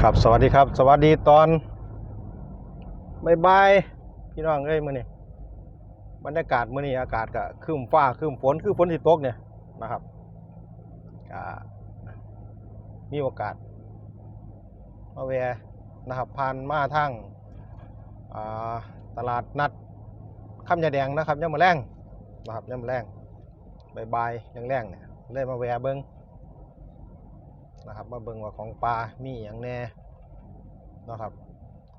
ครับสวัสดีครับ สวัสดีตอนบายๆพี่น้องเอ้ยมื้อนี้บรรยากาศมื้อนี้อากาศก็ครึ้มฟ้าครึ้มฝนคือฝนสิตกเนี่ยนะครับมีโอกาสมาแวะนะครับผ่านมาทางาตลาดนัดข้ามยาแดงนะครับย่ามมาแรงนะครับย่ามาแรงบายๆแรงเนี่ยเลยมาแวะเบิ้ง นะครับ มาเบิ่งว่าของปลามีอย่างแหน่เนาะครับ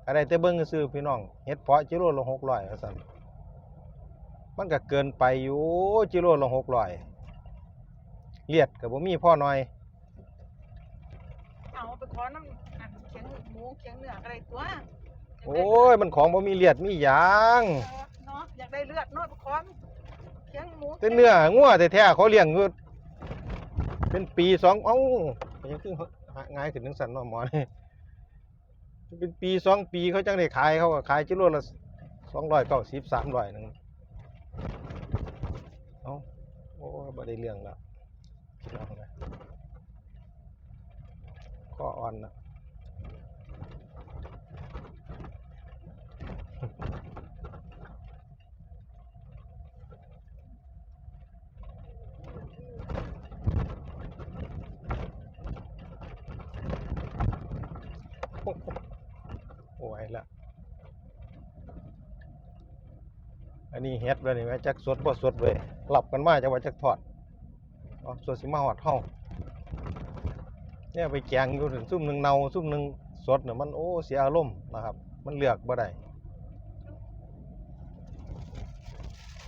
อะไรแต่เบิ่งซื้อๆพี่น้องเฮ็ดเพาะจิโร่ละหกร้อยว่าซั่นมันก็เกินไปอยู่จิโร่ละหกร้อยเลียดก็บ่มีพ่อน้อยเอาไปขอน้ำอันเคียงหมูเคียงเนื้ออะไรตัวโอ้ยมันของบ่มีเลียดมีหยางเออเนาะอยากได้เลือดเนาะไปขอเคียงหมูแต่เนื้องัวแท้ๆเขาเลี้ยงอยู่เป็นปีสองเอ้า ยังคือหาง่ายขึ้นนึงซั่นนอหมอนี่เป็นปีสองปีเขาจังได้ขายเขาก็ขายจิโร่ละ290 300นึงเอ้าโอ้บ่ได้เรื่องละพี่น้องเลยข้ออ่อนนะ โอ้ยละอันนี้เฮ็ดไว้นี่แม่จักสดบ่สดเว้ยหลับกันมาจังว่าจักทอดอ๋อสดสิมาฮอดเฮาเนี่ยไปแกงอยู่ถึงซุ่มหนึงเน่าซุ่มหนึงสดเนี่ยมันโอ้เสียอารมณ์นะครับ มันเลือกบ่ได้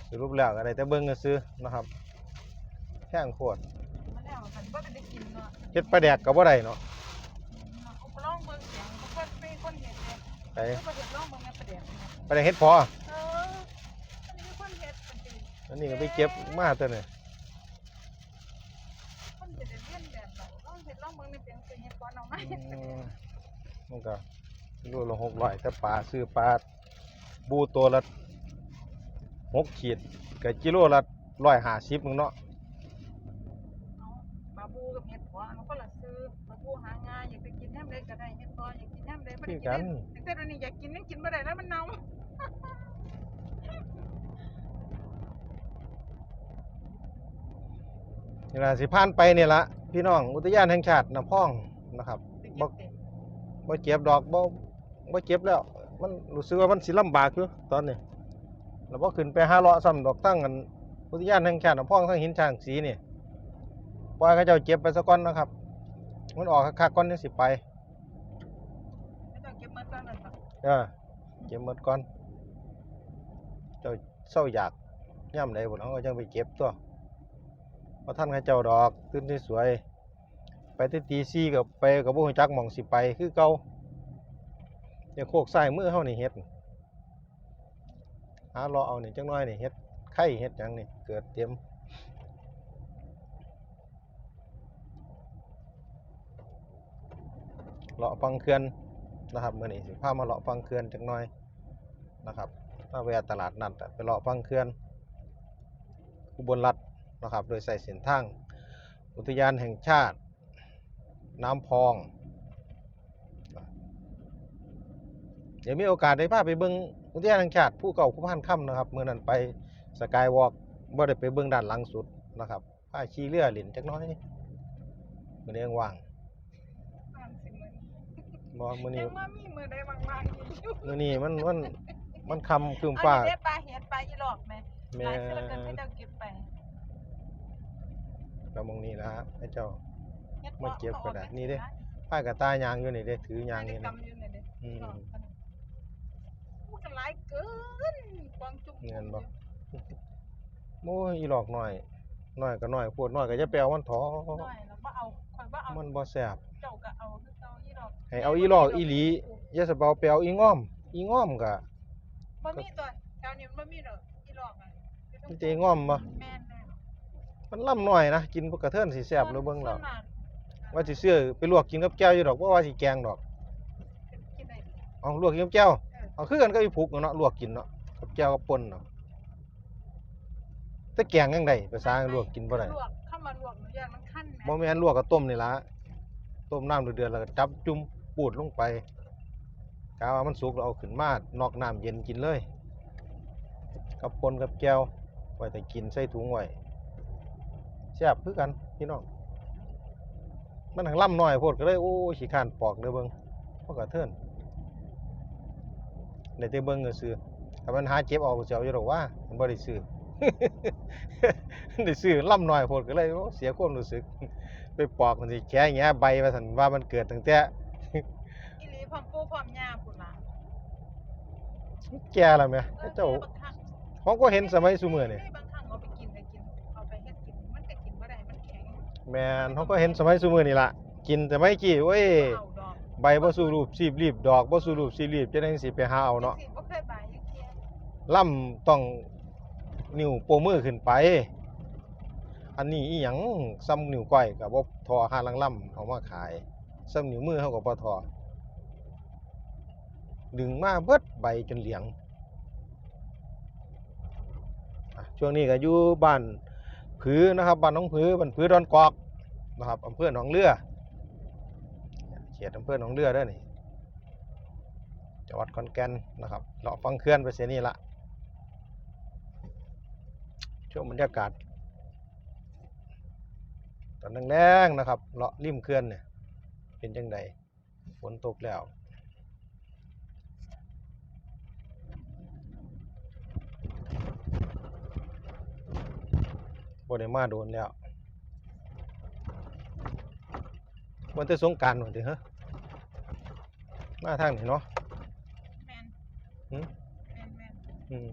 สรุปแล้วก็ได้แต่เบิ่งซื่อๆนะครับแข้งโคตรมันแล้วมันบ่ได้กินเนาะเฮ็ดปลาแดกก็บ่ได้เนาะ เอาไปลองเบิ่งเสียง บ่ค่อยมีคนเห็นเลยไปเออบ่เห็นลองเบิ่งในประเดี๋ยวนี้ปลาแดกเฮ็ดพอเอออันนี้คนเฮ็ดเป็นจริงอันนี้ก็ไปเก็บมาตัวเนี่ยคนจะได้เรียนแบบเราลองเฮ็ดลองเบิ่งในเปียงเป็นเฮ็ดก่อนเอาไหมอืมมันก็รูละหกร้อยแต่ปลาซื้อปลาบูตัวละหกขีดกับกิโลละร้อยห้าสิบมึงเนาะเอาปลา บูกับเฮ็ดหัวมันก็ละซื้อปลาบูหาง่ายอยากไปกินแฮมใดก็ได้เฮ็ดพออยากกินแฮมใดบ่ได้คือกินกันได้แต่ตอนนี้อยากกินยังกินบ่ได้แล้วมันเน่านี่ล่ะสิผ่านไปเนี่ยละพี่น้องอุทยานแห่งชาติน้ำพองนะครับบ่บ่เจ็บดอกบ่บ่เจ็บแล้ว มันรู้สึกว่ามันสิลำบากอยู่ตอนนี้แล้วบ่ขึ้นไปหาเลาะซ้ำดอกตั้งกันอุทยานแห่งชาติน้ำพองทั้งหินช้างสีนี่ ปล่อยเขาเจ้าเจ็บไปซะก่อนนะครับ มันออกคักๆก่อนจังสิไปไม่ต้องเก็บเงินตอนนั้นครับเออเก็บหมดก่อนเจ้าเศร้าอยากย่ำใดบ่เนาะก็จังไปเก็บตัวพอท่านให้เจ้าดอกตื่นที่สวย ไปที่ตีซี่กับไปกับบ่ฮู้จักหม่องสิไปคือเก่าเดี๋ยวโคกซ้ายมือเฮานี่เฮ็ดหารอเอานี่จังน้อยนี่เฮ็ดไข่เฮ็ดหยังนี่เกิดเต็ม เลาะฟังเขื่อนนะครับเมื้อนี้สิพามาเลาะฟังเขื่อนจักหน่อยนะครับมาแวะตลาดนัดไปเลาะฟังเขื่อนอุบลรัฐนะครับ โดยใส่เส้นทางอุทยานแห่งชาติ น้ำพอง เดี๋ยวมีโอกาสได้พาไปเบิ่งอุทยานแห่งชาติผู้เก่าผู้พันค่ำนะครับเมื่อนั้นไปสกายวอล์กบ่ได้ไปเบิ่งด้านหลังสุดนะครับพาขี่เรือเล่นจักน้อยมื้อนี้ยังว่าง บ่มื้อนี้ยังมามีมื้อใดบางๆอยู่มื้อนี้มันมันมันคำคืมเอาฟ้าเด็ดปลาเห็ดปลาอีหลอกแม่แม่หลายเสือเกินให้เจ้าเก็บไปก็มองนี้นะฮะให้เจ้าเฮ็ดมาเก็บก็ได้อาออนี่เด้ผ้ากระตายยางอยู่นี่เด้ถือยางได้นี่นะกำอยู่นี่เด้อืมหลอกกันพูดกันหลายเกินกวางจุ่มเงินบ่โอ้ยอีหลอกหน่อยหน่อยก็หน่อยพูดหน่อยก็จะแปลมันถอน้อยแล้วบ่เอาข่อยบ่เอามันบ่แซ่บเจ้าก็เอา ให้เอาอีหลอกอีหลีอย่าสะเปาแปลวอีง้อม อีง้อมก็บ่มีตัวแถวนี้มันบ่มีดอกอีหลอกอะมันจะง้อมบ่แม่นแม่นมันล่ำหน่อยนะกินพวกกระเทินสิแซ่บหรือเบิ่งแล้วส่นมากว่าสิซื้อไปลวกกินกับแก้วอยู่ดอกบ่ว่าสิแกงดอกกินได้เอาลวกกินกับแก้วเออเอาคือกันก็อีผูกเนาะลวกกินเนาะกับแก้วกับป่นเนาะแต่แกงยังไดภาษาลวกกินบ่ได้ลวกเข้ามาลวกหนูย่านมันคั่นแหบ่แม่นลวกกับต้มนี่ล่ะ ต้มน้ำเดือดๆแล้วก็จับจุ่มปูดลงไปกาว่ามันสุกแล้วเอาขึ้นมานอกน้ำเย็นกินเลย กับปนกับแก้วไว้แต่กินใส่ถุงไว้แซ่บคือกันพี่น้องมันทางล่ำน้อยโพดก็เลยโอ้ฉีขานปอกเด้อเบิงพวกกระเทินได้แต่เบิ่งก็ซื้อถ้ามันหาเจ็บเอก็สิเอาอยู่ดอกว่ามันบ่ได้ซื้อได้ซื้อล่ำน้อยโพดก็เลยเสียความรู้สึก ไปปอกมันสิแค่แงะใบว่าซั่นว่ามันเกิดตั้งแต่อีหลีพร้อมปูพร้อมย่าพุ่นล่ะแก่แล้วแหมเออเจ้าบางครั้งผมก็เห็นสมัยซุมื้อนี่บางครั้งเอาไปกินก็กินเอาไปเฮ็ดกินมันก็กินบ่ได้มันแข็งแม่นเขาก็เห็นสมัยซุมื้อนี่ล่ะกินแต่ไม่กี่โอ้ยเอาดอกใบบ่สู่รูปสีบรีบดอกบ่สู่รูปสีรีบจะได้สิไปหาเอาเนาะสิบ่เคยบายจังเที่ยล่ำต้องนิ้วโป้มือขึ้นไป อันนี้อีหยังซ้ำนิ้วก้อยก็บ่ทอหาลังล่ำเอามาขายซ้ำนิ้วมือเขาก็บ่ทอดึงมาเบิดใบจนเหลียง ช่วงนี้ก็อยู่บ้านผือนะครับบ้านน้องผือบ้านผือดอนกอกนะครับอำเภอหนองเรือเขตอำเภอหนองเรือด้อนี่จังหวัดขอนแก่นนะครับเลาฟังเขื่อนไปเสียนี่ละช่วงบรรยากาศ ตอนแรงๆนะครับเลาะริมเขื่อนเนี่ยเป็นจังใดฝนตกแล้วบ่ได้มาโดนแล้วมันจะสงกรารวันติฮะมาทางนี้เนาะแม่นหืมแม่นแม่นอืม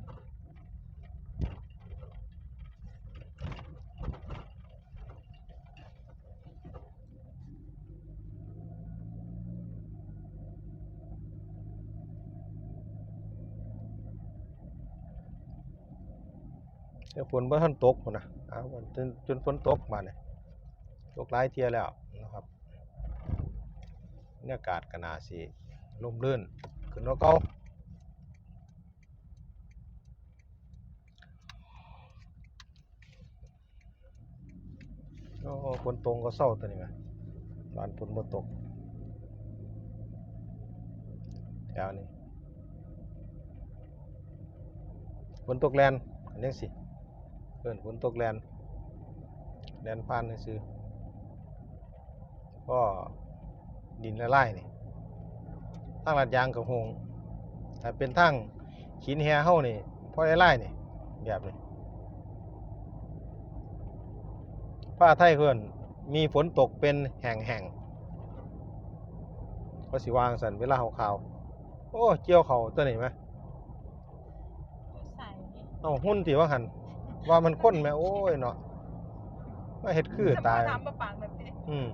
เดี๋ยวฝนบ่ทันตกนะอ้าวจนจนฝนตกมาเนี่ยตกหลายเที่ยแล้วนะครับบรรยากาศก็น่าสิร่มรื่นขึ้นกเก่าโอ้ฝนตกก็เศร้าตัวนี้ไหมบ้านฝนบ่ตกแถวนี้ฝนตกแลนอันนี้สิ เพิ่นฝนตกแลนแลนผ่านซื่อๆก็ดินละลายนี่ทางลาดยางกับหงถ้าเป็นทางหินแฮเฮานี่พอได้ลายนี่แบบนี้ฟ้าไทยเพื่อนมีฝนตกเป็นแห่งแห่งๆก็สิวางสันเวลาขาวๆโอ้ เกี่ยวเขาตัวนี้ไหมผู้ใส่เอาหุ้นที่ว่าหัน ว่ามันค้นไหมโอ้ยเนาะว่าเฮ็ดคือตายจะมทำประปางแบบนี้อืม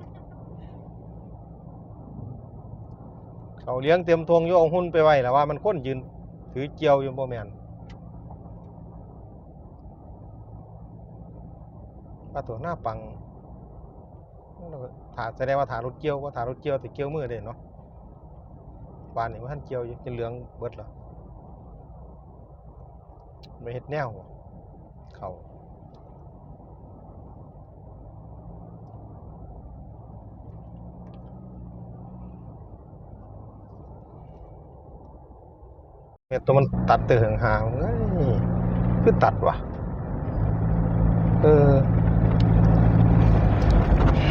เขาเลี้ยงเต็มทงโยเอาหุ้นไปไว้แล้วว่ามันค้นยืน ถือเกี่ยวอยู่บ่แม่นปลาตัวหน้าปังถาแสดงว่าถารถเกี่ยวว่าถารถเกี่ยวแต่เกี่ยวมือเด้เนาะปานนี่ว่าท่านเกี่ยวอยู่จะเหลืองเบิดเหรอไม่เฮ็ดแนวบ่ เขาเม็ดตัวมันตัดเตือห่างๆเอ้ยคือตัดว่ะเออ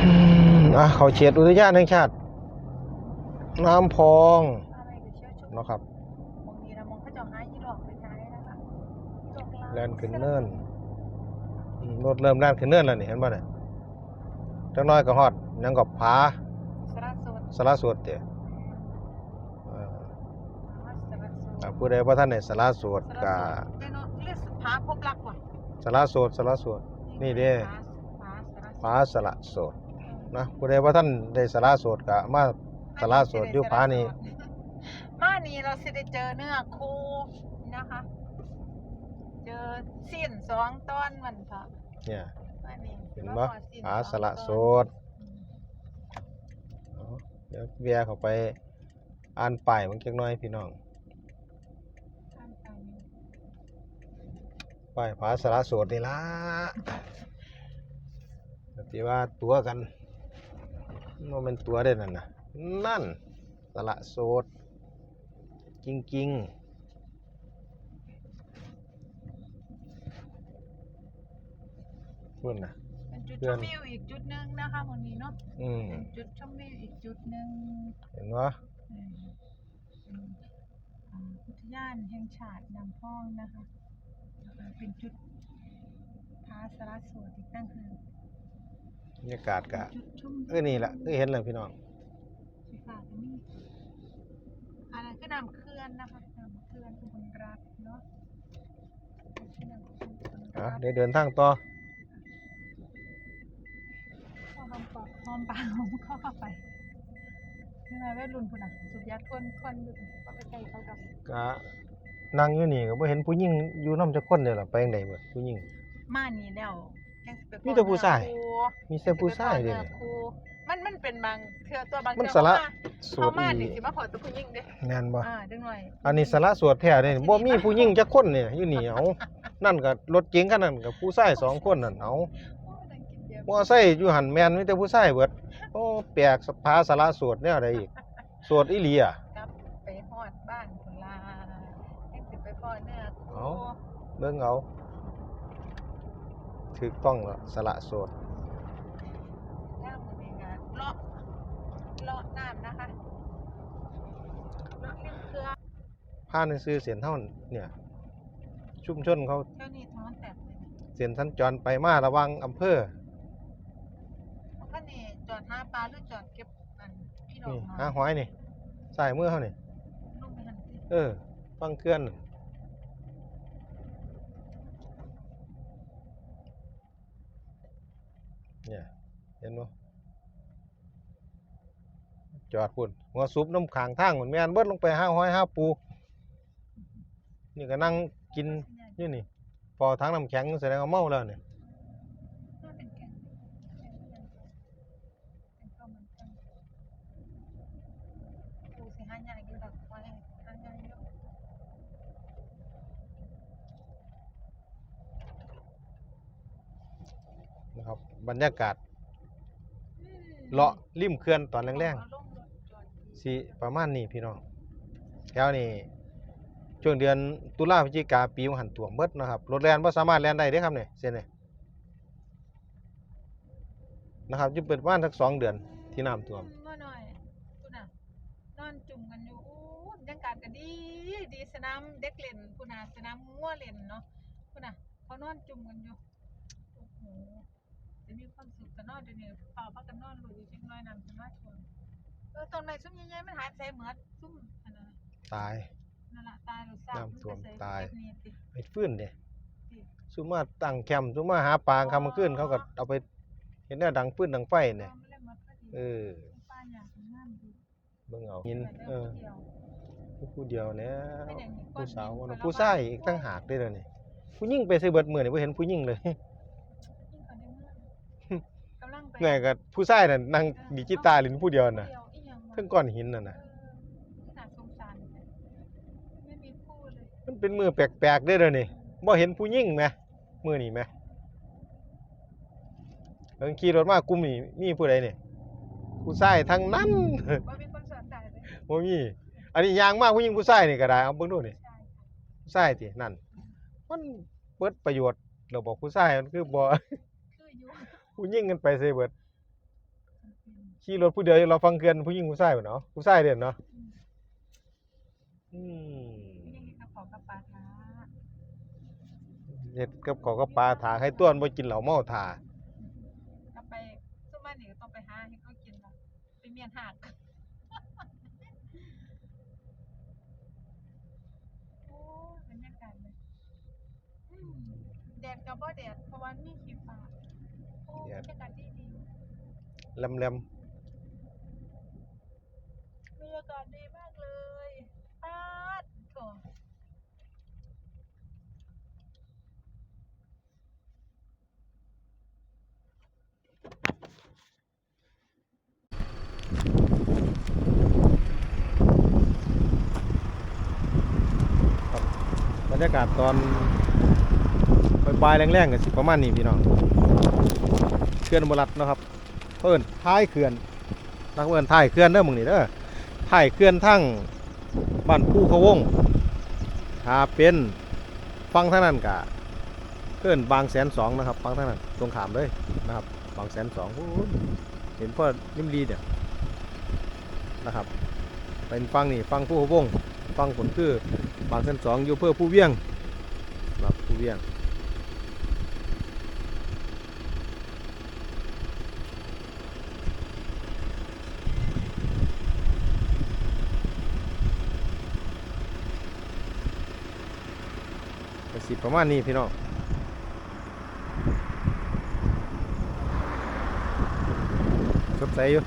อืมอะเขาเฉียดอุทยานแห่งชาติ น้ำพองอะไรก็เชี่ยวชุบเนาะครับมองนี้นะมองเขาเจะหายี่หลอกไปขายนะคะยี่หลอกลาวแล่นขึ้นเนินอืม รถเริ่มแล่นขึ้นเนินแล้วนี่เห็นบ่เนี่ยจังน้อยก็ฮอดหยังก็ผาสระโสดสารสวดเด้เออสระโสอะดผู้ใดบ่ทันได้สารสวดสก็ระโสดเดี๋ยวเนาะเรียกผาพบรักก่อนสารสวดสารสวด นี่เด้ ผาสระโสดผาสละโสดนะผู้ใดบ่ทันได้สารสวดก็มา สระโสดอยู่ผานี่ มานี่เราสิได้เจอเนื้อคู่นะคะ เจอสิ้นสองตอนมันค่ะ เนี่ยมานี่เห็นมาบ่ขอสิ้นผาสละองตอนโสดเอาเดี๋ยวเบียร์เข้าไปอ่านป้ายมันจักหน่อยพี่น้องข้ามไปนี่ป้ายผาสารโสดนี่ล่ะปฏิว่าตัวกันอืโมเป็นตัวได้นั่นนะนั่นสละโสดจริงๆ พุ่นนะ เป็นจุดเพื่ชอน มวิวอีกจุดหนึ่งนะคะวันนี้เนาะอืมเป็นจุดชมวิวอีกจุดหนึ่งเห็นวะเออเป็นอ่าอุทยานแห่งชาติน้ำพองนะคะแล้วก็เป็นจุดพาสารสวดอีกตั้งหากบรรยากาศกะจุดชมเออนี่แหละคือเห็นเลยพี่น้องสีฟ้าก็มีอะไรก็น้ำเขื่อนนะคะน้ำเขื่อนอุบลรัตน์เนาะชื่อน้ำเขื่อนอุบลอะรัตน์ เดี๋ยวเดินทางต่อ หอ มปากหอมปากหอมเข้าเข้าไปนี่ไงวัยรุ่นพุ่นอะ สุดยาทวนทวนอยู่ก็ไปใกลเขาดอกกะนั่งอยู่นี่ก็บ่เห็นผู้หญิงอยู่นำจักคนเด้อล่ะไปจังได๋เบิดผู้หญิง มานี่แล้วยังสิไปมีแต่ผู้ชาย มีแต่ผู้ชายเด้สิอไปครูมันมันเป็นบางเทื่อตัวบางมันเทื่อสาระโสเขาดมาอีนี่สิมาขอตัวผู้หญิงเด้แม่นบ่อ่าดึงหน่อยอันนี้สาระสวดแท้เด้บ่มีผู้หญิงจักคนเนี่ยอยู่นี่เอานั่นก็รถเก๋งคันนั้นก็ผู้ชายสองคนนั่นเอา มอไซค์อยู่หันแม่นมีแต่ผู้ชายเบิดโอ้แปลกสภาสาระสวดแนวใดอีกสวดอีหลีอะ กลับไปฮอดบ้านพุ่นลายังสิไปพ่อเนื้อครูเอาเบิ่งเอาถูกต้องแล้วสละโสดน้ำมันเองอะเลาะเลาะน้ำนะคะเลาะริมเกลือผ่านซื้อเสียนเท่าเนี่ย ชุมชนเขาเจ้านี่ท้องแตกเลยนะเสียนสัญจรไปมาระหวังอำเภอ เพราะว่านี่จอดหาปลาหรือจอดเก็บอั นพี่น้องนี่มาหาหอยนี่สายมือเขานี่ลงไปหันสิเออฟังเคลื่อนนั่นเนี่ยเห็นบ่จอดพุ่นหัวซุปน้ำขางทางเหมือนแม่นเบิดลงไปหาหอยหาปู นี่ก็นั่งกินอยู่นี่ พอทั้งน้ำแข็งแสดงว่าเมาแล้วเนี่ย น่าเป็นแกงแกงเลียงเป็นข้าวมันกันปูสิหาใหญ่กินดอกไม้หาใหญ่เยอะ นะครั บบรรยากาศเลาะริมเขื่อนตอนแรงเอาลงรถจอดๆสิประมาณนี้พี่น้องแถวนี้ช่วงเดือนตุลาพฤศจิกาปีมหันตัวมเบิดนะครับรถแล่นบ่สามารถแล่นได้เด้ครับเนี่ยเส้นนี้นะครับจะเปิดบ้านสักสองเดือนที่น้ำท่วมเมื่อหน่อยคุณน่ะนอนจุ่มกันอยู่อู้บรรยากาศก็ดีดีสนามเด็กเล่นคุณน่ะสนามงัวเล่นเนาะคุณน่ะเขานอนจุ่มกันอยู่โอ้โห จะมีความสุขกันเนอนเดี๋ยวนี้เป่าพักกันนอนหลุยจังน้อยนำจะมาชวนเออตอนไหนซุ่มใหญ่ๆมันหายไปเหมือนซุ่มอันนั้นน่ะตาย นั่นล่ะตายหรือซากน้ำท่วมนไปใส่ตาย เก็บนี่ติ ไปฟื้นเด้ติซุมมาตั้งแคมป์ซุมมาหาปลาคำมาขึ้นเขาก็เอาไปเห็นแนวดังฟื้นดังไฟเนี่ยอาไม่ได้หมดพอดีเออป้าอยากงามดีเบิ่งเอาหินแต่เอเดี๋ยวอผู้เดียวผู้เดียวเนี่ยเป็นอย่างนี้ผู้สาวก้อนหินนะคนละผู้ชายอีกตั้งหากเด้อเดี๋ยวนี้ผู้หญิงไปใส่เบิดมื้อนี่บ่เห็นผู้หญิงเลย ยิ่งกว่าในเมือง กำลังไปแม่ก็ผู้ชายน่ะนั่งดีดกีตาร์เล่นผู้เดียวน่ะผู้เดียวอีหยังวะเพิ่งก้อนหินน่ะเอนะอน่าสงสารจังไม่มีคู่เลยมันเป็นมือแปลกๆเด้อเดี๋ยวนี้บ่เห็นผู้หญิงแหมมื้อนี้แหมเบิ่งขี่รถมากลุ่มนี้มีผู้ใดนี่ผู้ชายทั้งนั้น ว่ามีคนสนใจเลยบ่มีอันนี้ยางมากผู้หญิงผู้ชายนี่ก็ได้เอาเบิ่งดูนี่ ใช่ค่ะผู้ชายตินั่น มันเบิดประโยชน์เราบอกผู้ชายมันคือบ่ คืออยู่ ผู้หญิงกันไปใส่เบิดขี่รถผู้เดียวเราฟังเกินผู้หญิงผู้ชายบ่เนาะผู้ชายเด่นเนาะอืมยังมีกระเป๋ากระปาท้าเฮ็ดกับข้าวกับปลาถาให้ต้วนบ่กินเหล้าเมาถาก็ไปซุมบ้านนี่ก็ต้องไปหาให้เขากินละไปเมียนหักโอ้ยบรรยากาศเลยอืมแดดกับบ่แดดเพราะว่ามีขี้ฟ้า โอ้บรรยากาศดีดีแหลมบรรยากาศดีมากเลยป๊าดโถๆบรรยากาศตอนบ่ายๆแรงๆก็สิประมาณนี้พี่น้องเขื่อนบรัดนะครับเพิ่อนท้ายเขื่อนนักเอินถ่ายเคลื่อนเด้อมึงนี่เด้อถ่ายเคลื่อนทั้งบ้านผู้เขาวงถ้าเป็นฟังท่านั้นกะเกินบางแสนสองนะครับฟังท่านั้นตรงขามเลยนะครับ บางแสนสองเห็นพ่อริมรีเนี่ยนะครับเป็นฟังนี่ฟังผู้เขาวงฟังผลคือบางแสนสองอยู่เพื่อผู้เวียงครับผู้เวียง ก็สิ ประมาณนี้พี่น้องสดใสอยู่